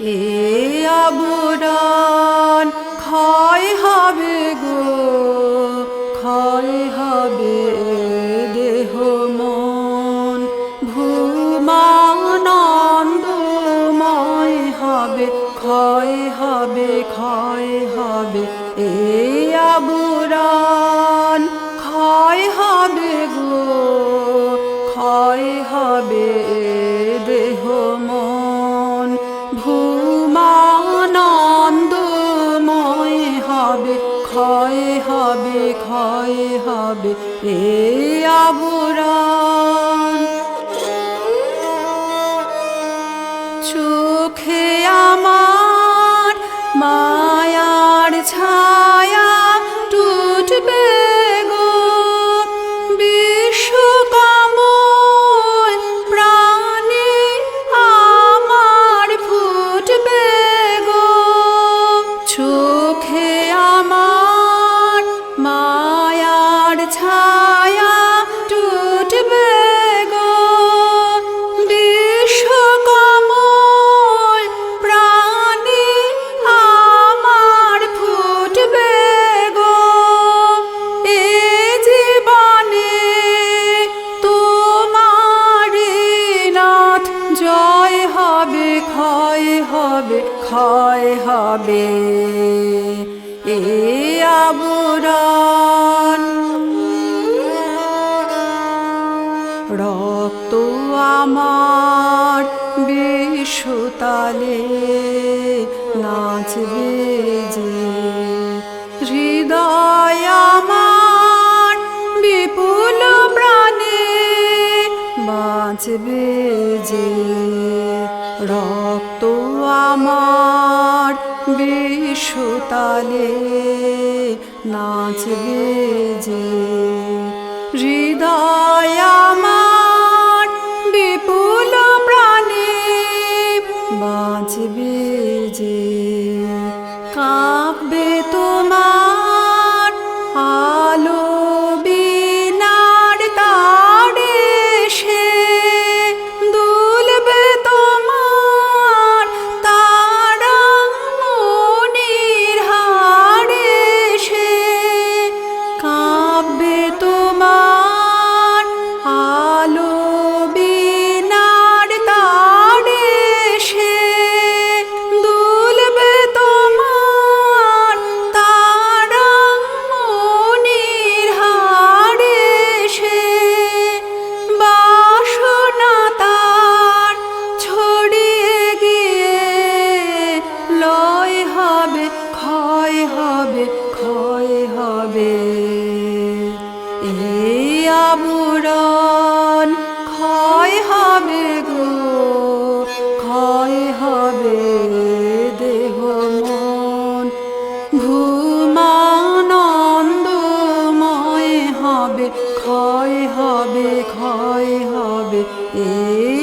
এ আবরান ক্ষয় হবে গো, ক্ষয় হবে দেহ মন। ভূমানন্দময় হবে, ক্ষয় হবে ক্ষয় হবে, এ আবরান ক্ষয় হবে গো, ক্ষয় হবে দেহ ক্ষয় হবে ক্ষয় হবে এ আবরান চোখে আমার মায়ার জয় হবে, ক্ষয় হবে ক্ষয় হবে। এ আবরণ। রক্ত আমার বিশ্বতালে নাচবে যে। হৃদয় আমার বিপুল প্রাণে বাঁচবে যে। রক্ত আমার বিশ্বতালে নাচবে যে। হৃদয় এই আবরণ ক্ষয় হবে গো, ক্ষয় হবে দেহ মন। ঘুমানন্দময় হবে, ক্ষয় হবে ক্ষয় হবে এ